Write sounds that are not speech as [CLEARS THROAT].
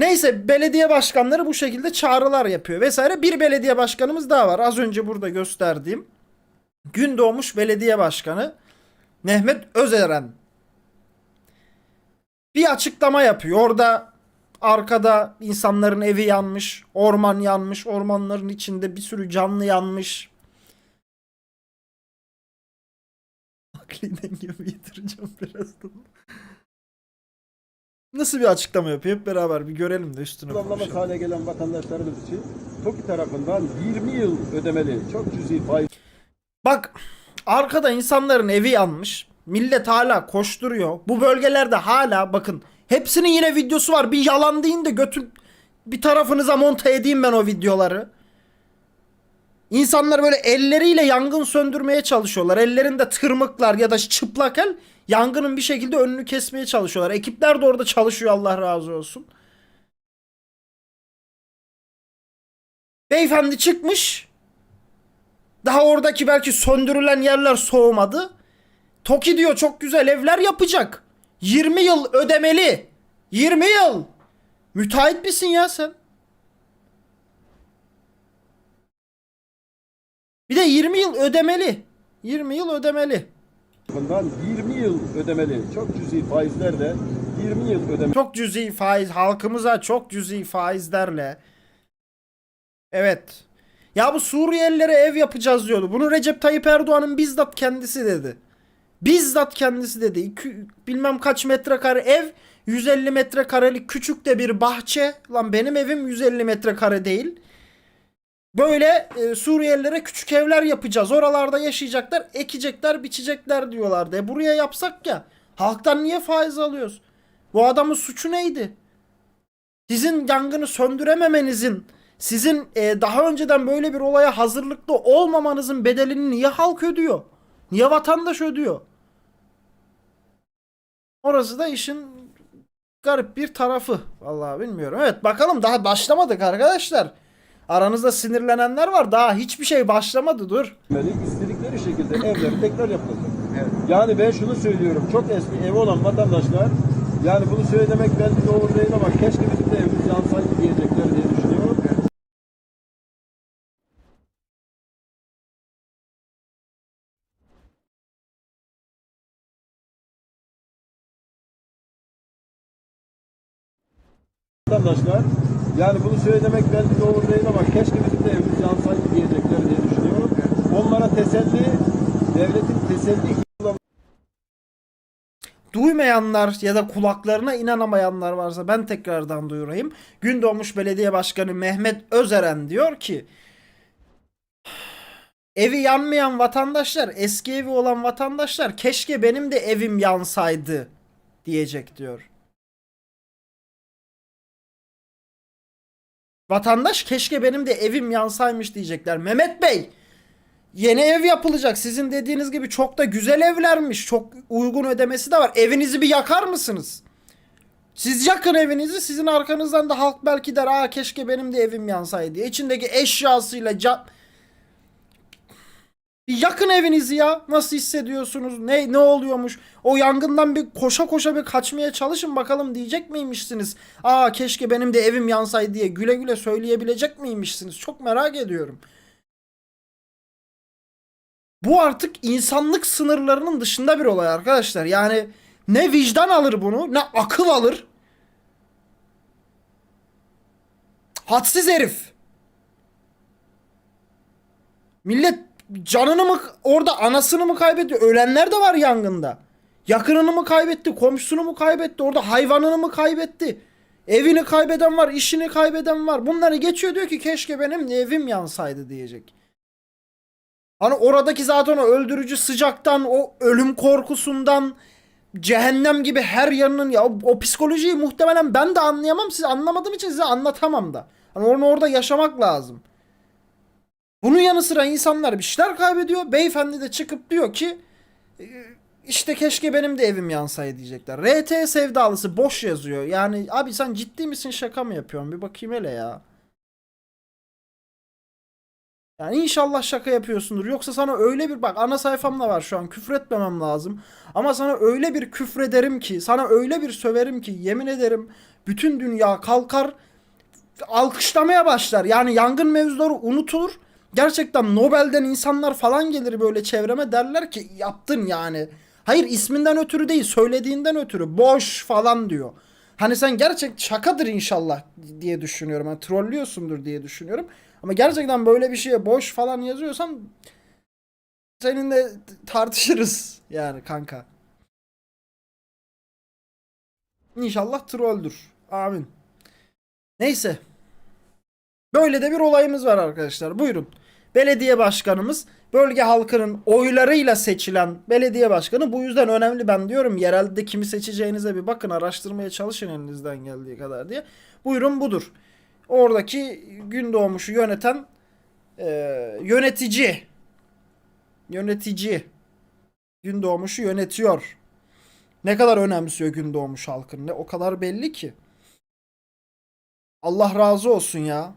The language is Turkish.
Neyse belediye başkanları bu şekilde çağrılar yapıyor vesaire. Bir belediye başkanımız daha var. Az önce burada gösterdiğim. Gündoğmuş Belediye Başkanı Mehmet Özeren bir açıklama yapıyor. Orada arkada insanların evi yanmış, orman yanmış, ormanların içinde bir sürü canlı yanmış. [LAUGHS] Akli dengemi getireceğim birazdan. Nasıl bir açıklama yapıyor? Hep beraber bir görelim de üstüne Kullanılamaz hale gelen vatandaşlarımız için TOKİ tarafından 20 yıl ödemeli çok cüzi faiz Bak arkada insanların evi yanmış. Millet hala koşturuyor. Bu bölgelerde hala bakın hepsinin yine videosu var. Bir yalan deyin de götün bir tarafınıza monte edeyim ben o videoları. İnsanlar böyle elleriyle yangın söndürmeye çalışıyorlar. Ellerinde tırmıklar ya da çıplak el yangının bir şekilde önünü kesmeye çalışıyorlar. Ekipler de orada çalışıyor Allah razı olsun. Beyefendi çıkmış. Daha oradaki belki söndürülen yerler soğumadı. Toki diyor çok güzel evler yapacak. 20 yıl ödemeli. 20 yıl. Müteahhit misin ya sen? Bir de 20 yıl ödemeli. 20 yıl ödemeli. tarafından 20 yıl ödemeli çok cüzi faizlerle 20 yıl ödemeli Çok cüzi faiz halkımıza çok cüzi faizlerle. Evet. Ya bu Suriyelilere ev yapacağız diyordu. Bunu Recep Tayyip Erdoğan'ın bizzat kendisi dedi. Bizzat kendisi dedi. İki, bilmem kaç metrekare ev 150 metrekarelik küçük de bir bahçe. Lan benim evim 150 metrekare değil. Böyle e, Suriyelilere küçük evler yapacağız. Oralarda yaşayacaklar, ekecekler, biçecekler diyorlardı. E buraya yapsak ya. Halktan niye faiz alıyoruz? Bu adamın suçu neydi? Sizin yangını söndürememenizin, sizin e, daha önceden böyle bir olaya hazırlıklı olmamanızın bedelini niye halk ödüyor? Niye vatandaş ödüyor? Orası da işin garip bir tarafı. Vallahi bilmiyorum. Evet bakalım daha başlamadık arkadaşlar. Aranızda sinirlenenler var. Daha hiçbir şey başlamadı dur. istedikleri şekilde [CLEARS THROAT] evler tekrar yapılacak. Yani ben şunu söylüyorum çok eski evi olan vatandaşlar yani bunu söylemek belki doğru değil ama keşke bizim de evimiz yansaydı diyecekler diye düşünüyorum. Vatandaşlar yani bunu söylemek belki doğru değil ama keşke bizim de evimiz yansaydı diyecekler diye düşünüyorum. Onlara teselli, devletin teselli Duymayanlar ya da kulaklarına inanamayanlar varsa ben tekrardan duyurayım. Gündoğmuş Belediye Başkanı Mehmet Özeren diyor ki Evi yanmayan vatandaşlar, eski evi olan vatandaşlar keşke benim de evim yansaydı diyecek diyor. Vatandaş keşke benim de evim yansaymış diyecekler. Mehmet Bey Yeni ev yapılacak. Sizin dediğiniz gibi çok da güzel evlermiş. Çok uygun ödemesi de var. Evinizi bir yakar mısınız? Siz yakın evinizi sizin arkanızdan da halk belki der aa keşke benim de evim yansaydı. İçindeki eşyasıyla ca- bir yakın evinizi ya. Nasıl hissediyorsunuz? Ne ne oluyormuş? O yangından bir koşa koşa bir kaçmaya çalışın bakalım diyecek miymişsiniz? Aa keşke benim de evim yansaydı diye güle güle söyleyebilecek miymişsiniz? Çok merak ediyorum. Bu artık insanlık sınırlarının dışında bir olay arkadaşlar. Yani ne vicdan alır bunu, ne akıl alır. Hadsiz herif. Millet canını mı orada anasını mı kaybetti? Ölenler de var yangında. Yakınını mı kaybetti? Komşusunu mu kaybetti? Orada hayvanını mı kaybetti? Evini kaybeden var, işini kaybeden var. Bunları geçiyor diyor ki keşke benim evim yansaydı diyecek. Hani oradaki zaten o öldürücü sıcaktan, o ölüm korkusundan, cehennem gibi her yanının ya o, o psikolojiyi muhtemelen ben de anlayamam. Siz anlamadığım için size anlatamam da. Hani onu orada yaşamak lazım. Bunun yanı sıra insanlar bir şeyler kaybediyor. Beyefendi de çıkıp diyor ki "E, işte keşke benim de evim yansaydı diyecekler. RT sevdalısı boş yazıyor. Yani abi sen ciddi misin şaka mı yapıyorsun? Bir bakayım hele ya. Yani inşallah şaka yapıyorsundur. Yoksa sana öyle bir bak ana sayfamda var şu an küfretmemem lazım. Ama sana öyle bir küfrederim ki sana öyle bir söverim ki yemin ederim bütün dünya kalkar alkışlamaya başlar. Yani yangın mevzuları unutulur. Gerçekten Nobel'den insanlar falan gelir böyle çevreme derler ki yaptın yani. Hayır isminden ötürü değil söylediğinden ötürü boş falan diyor. Hani sen gerçek şakadır inşallah diye düşünüyorum. Hani trollüyorsundur diye düşünüyorum. Ama gerçekten böyle bir şeye boş falan yazıyorsan seninle tartışırız yani kanka. İnşallah trolldür. Amin. Neyse. Böyle de bir olayımız var arkadaşlar. Buyurun. Belediye başkanımız bölge halkının oylarıyla seçilen belediye başkanı. Bu yüzden önemli ben diyorum. Yerelde kimi seçeceğinize bir bakın araştırmaya çalışın elinizden geldiği kadar diye. Buyurun budur. Oradaki gün doğmuşu yöneten e, yönetici. Yönetici. Gün doğmuşu yönetiyor. Ne kadar önemsiyor gün doğmuş halkın. Ne o kadar belli ki. Allah razı olsun ya.